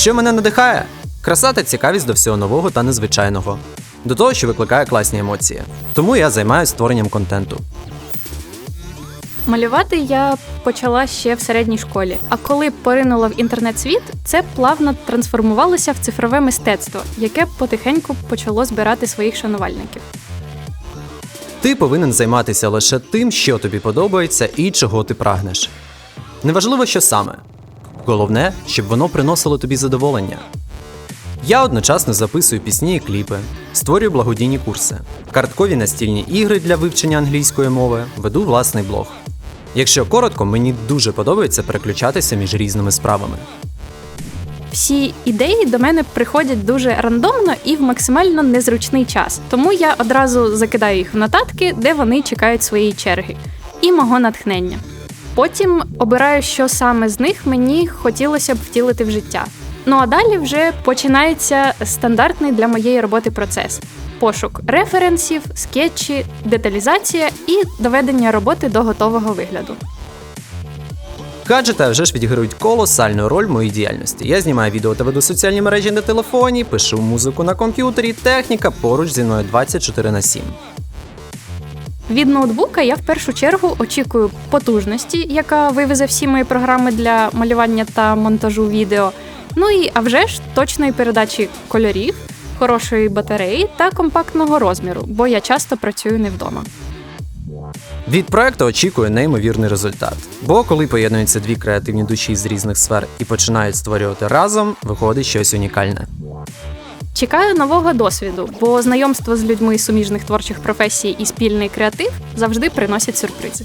Що мене надихає? Краса та цікавість до всього нового та незвичайного. До того, що викликає класні емоції. Тому я займаюся створенням контенту. Малювати я почала ще в середній школі. А коли поринула в інтернет-світ, це плавно трансформувалося в цифрове мистецтво, яке потихеньку почало збирати своїх шанувальників. Ти повинен займатися лише тим, що тобі подобається і чого ти прагнеш. Неважливо, що саме. Головне, щоб воно приносило тобі задоволення. Я одночасно записую пісні і кліпи, створюю благодійні курси, карткові настільні ігри для вивчення англійської мови, веду власний блог. Якщо коротко, мені дуже подобається переключатися між різними справами. Всі ідеї до мене приходять дуже рандомно і в максимально незручний час. Тому я одразу закидаю їх в нотатки, де вони чекають своєї черги, і мого натхнення. Потім обираю, що саме з них мені хотілося б втілити в життя. Ну а далі вже починається стандартний для моєї роботи процес: пошук референсів, скетчі, деталізація і доведення роботи до готового вигляду. Гаджети вже ж відіграють колосальну роль в моїй діяльності. Я знімаю відео та веду соціальні мережі на телефоні, пишу музику на комп'ютері, техніка поруч зі мною 24 на 7. Від ноутбука я в першу чергу очікую потужності, яка вивезе всі мої програми для малювання та монтажу відео. Ну і а вже ж точної передачі кольорів, хорошої батареї та компактного розміру, бо я часто працюю не вдома. Від проекту очікую неймовірний результат. Бо коли поєднуються дві креативні душі з різних сфер і починають створювати разом, виходить щось унікальне. Чекаю нового досвіду, бо знайомство з людьми суміжних творчих професій і спільний креатив завжди приносять сюрпризи.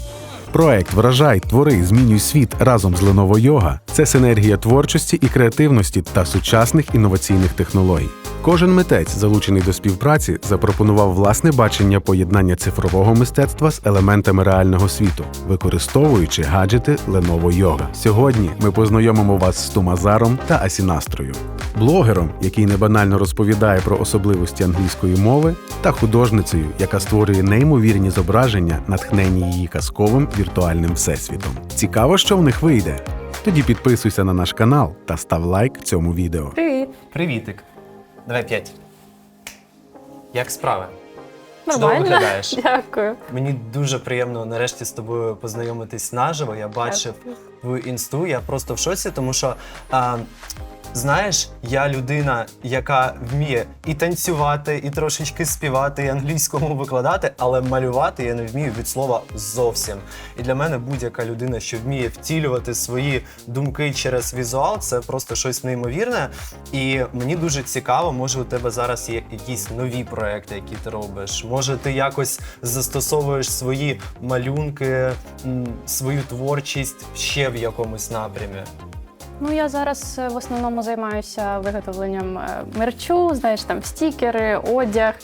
Проект Вражай, твори, змінюй світ разом з Lenovo Yoga – це синергія творчості і креативності та сучасних інноваційних технологій. Кожен митець, залучений до співпраці, запропонував власне бачення поєднання цифрового мистецтва з елементами реального світу, використовуючи гаджети Lenovo Yoga. Сьогодні ми познайомимо вас з Тумазаром та Асінастрою, блогером, який небанально розповідає про особливості англійської мови, та художницею, яка створює неймовірні зображення, натхнені її казковим віртуальним всесвітом. Цікаво, що в них вийде. Тоді підписуйся на наш канал та став лайк цьому відео. Привіт! Привітик. Давай п'ять. Як справи? Нормально. Чудово виглядаєш. Дякую. Мені дуже приємно нарешті з тобою познайомитись наживо. Я бачив твою інсту, я просто в шоці, тому що. А, Знаєш, я людина, яка вміє і танцювати, і трошечки співати, і англійську мову викладати, але малювати я не вмію від слова зовсім. І для мене будь-яка людина, що вміє втілювати свої думки через візуал, це просто щось неймовірне. І мені дуже цікаво, може у тебе зараз є якісь нові проекти, які ти робиш. Може, ти якось застосовуєш свої малюнки, свою творчість ще в якомусь напрямі. Ну я зараз е, в основному займаюся виготовленням е, мерчу, знаєш, там стікери, одяг,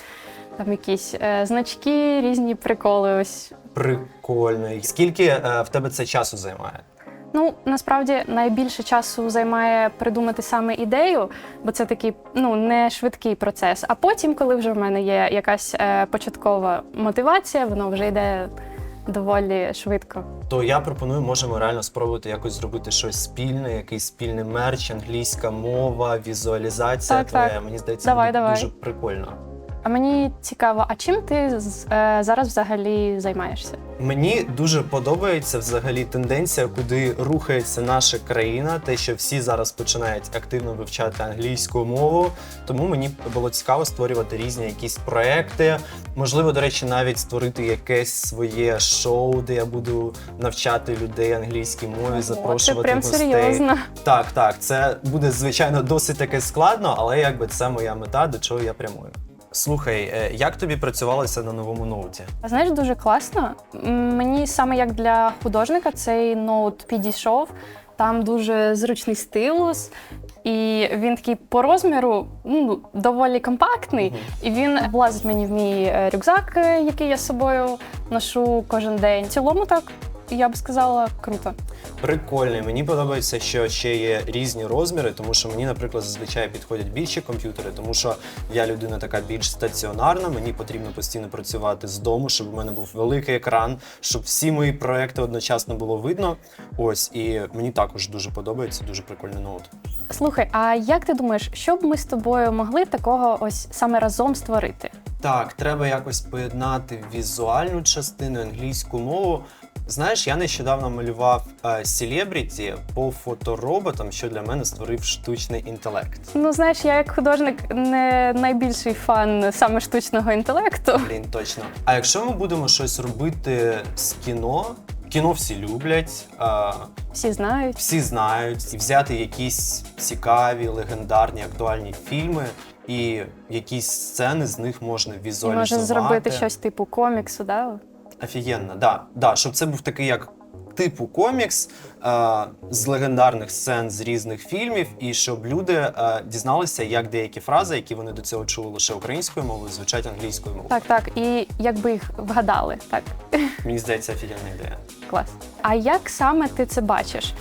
там якісь е, значки, різні приколи. Ось Прикольно. Скільки е, в тебе це часу займає? Ну, насправді найбільше часу займає придумати саме ідею, бо це такий ну не швидкий процес. А потім, коли вже в мене є якась е, початкова мотивація, воно вже йде доволі швидко. То я пропоную, можемо реально спробувати якось зробити щось спільне, якийсь спільний мерч, англійська мова, візуалізація. Так, так. Мені здається, Давай, буде давай. дуже прикольно. А мені цікаво, а чим ти е, зараз взагалі займаєшся? Мені дуже подобається взагалі тенденція, куди рухається наша країна, те, що всі зараз починають активно вивчати англійську мову. Тому мені було цікаво створювати різні якісь проекти. Можливо, до речі, навіть створити якесь своє шоу, де я буду навчати людей англійській мові, Ого, запрошувати це прям гостей. серйозно. Так, так, це буде звичайно досить таке складно, але якби це моя мета, до чого я прямую. Слухай, е, як тобі працювалося на новому ноуті? Знаєш, дуже класно. Мені саме як для художника цей ноут підійшов. Там дуже зручний стилус, і він такий по розміру ну, доволі компактний. І він влазить мені в мій е, рюкзак, е, який я з собою ношу кожен день. В цілому так я б сказала, круто. Прикольний. Мені подобається, що ще є різні розміри, тому що мені, наприклад, зазвичай підходять більші комп'ютери, тому що я людина така більш стаціонарна. Мені потрібно постійно працювати з дому, щоб у мене був великий екран, щоб всі мої проекти одночасно було видно. Ось і мені також дуже подобається, дуже прикольний ноут. Слухай, а як ти думаєш, що б ми з тобою могли такого ось саме разом створити? Так, треба якось поєднати візуальну частину, англійську мову. Знаєш, я нещодавно малював селебріті по фотороботам, що для мене створив штучний інтелект. Ну, знаєш, я як художник не найбільший фан саме штучного інтелекту. Блін, точно. А якщо ми будемо щось робити з кіно, кіно всі люблять, а, Всі знають. всі знають, і взяти якісь цікаві, легендарні, актуальні фільми, і якісь сцени з них можна І візуалізувати. може зробити щось типу коміксу, да? Офігенно, да, да, щоб це був такий як типу комікс е, з легендарних сцен з різних фільмів, і щоб люди е, дізналися, як деякі фрази, які вони до цього чули лише українською мовою, звучать англійською мовою. Так, так. І якби їх вгадали, так. Мені здається, офігенна ідея. Клас. А як саме ти це бачиш?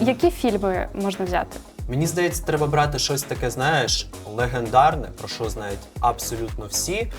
Які фільми можна взяти? Мені здається, треба брати щось таке, знаєш, легендарне, про що знають абсолютно всі.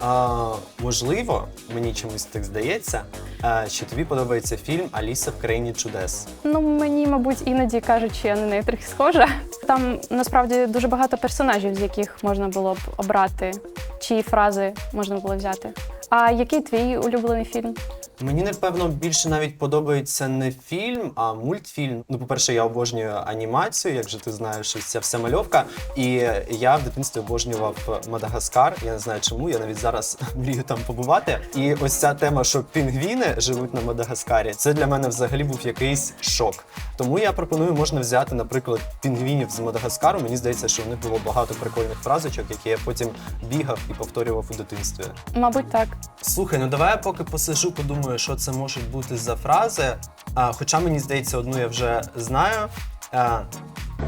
А, можливо, мені чомусь так здається, а, що тобі подобається фільм Аліса в країні чудес. Ну, мені, мабуть, іноді кажуть, що я на неї трохи схожа. Там насправді дуже багато персонажів, з яких можна було б обрати, чиї фрази можна було взяти. А який твій улюблений фільм? Мені напевно більше навіть подобається не фільм, а мультфільм. Ну, по-перше, я обожнюю анімацію, як же ти знаєш, ця вся мальовка. І я в дитинстві обожнював Мадагаскар. Я не знаю чому, я навіть зараз мрію там побувати. І ось ця тема, що пінгвіни живуть на Мадагаскарі, це для мене взагалі був якийсь шок. Тому я пропоную, можна взяти, наприклад, пінгвінів з Мадагаскару. Мені здається, що в них було багато прикольних фразочок, які я потім бігав і повторював у дитинстві. Мабуть, так. Слухай, ну давай я поки посижу, подумаю, що це можуть бути за фрази. А, хоча мені здається, одну я вже знаю. А,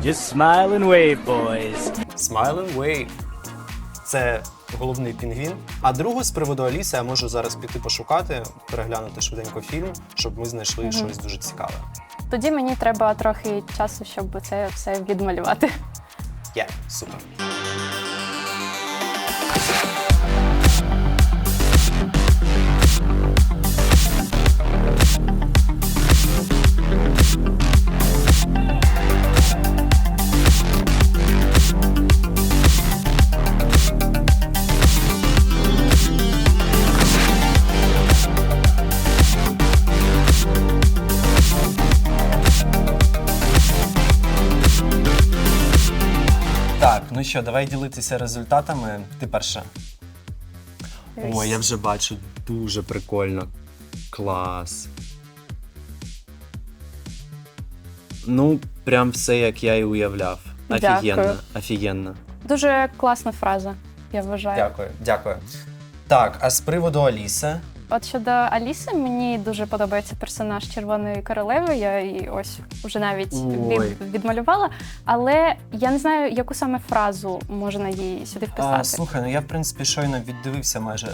Just smile and wave, boys. Smile and wave. Це головний пінгвін. А другу з приводу Аліси я можу зараз піти пошукати, переглянути швиденько фільм, щоб ми знайшли щось дуже цікаве. Тоді мені треба трохи часу, щоб це все відмалювати. Є, супер. Що, давай ділитися результатами. Ти перша. Ой, я вже бачу дуже прикольно. Клас. Ну, прям все, як я і уявляв. Дякую. Офігенно, офігенно. Дуже класна фраза, я вважаю. Дякую, дякую. Так, а з приводу Аліси. От щодо Аліси, мені дуже подобається персонаж Червоної королеви. Я її ось вже навіть Ой. від, відмалювала. Але я не знаю, яку саме фразу можна їй сюди вписати. А, слухай, ну я в принципі щойно віддивився майже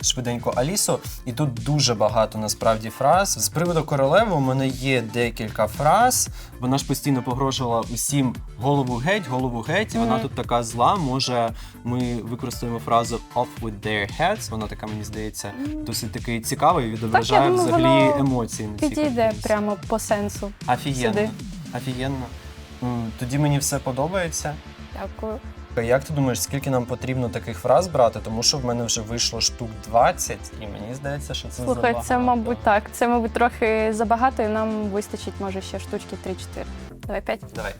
швиденько Алісу, і тут дуже багато насправді фраз. З приводу королеви у мене є декілька фраз. Вона ж постійно погрожувала усім голову геть, голову геть. І вона тут така зла. Може, ми використаємо фразу off with their heads. Вона така, мені здається, досить такий цікавий, відображає думаю, взагалі воно емоції. на цій Підійде картинці. прямо по сенсу. Офігенно. сюди. Офігенно. М, Тоді мені все подобається. Дякую. Як ти думаєш, скільки нам потрібно таких фраз брати? Тому що в мене вже вийшло штук 20, і мені здається, що це Слухай, забагато. це, мабуть, так. Це, мабуть, трохи забагато, і нам вистачить, може, ще штучки 3-4. Давай 5. Давай.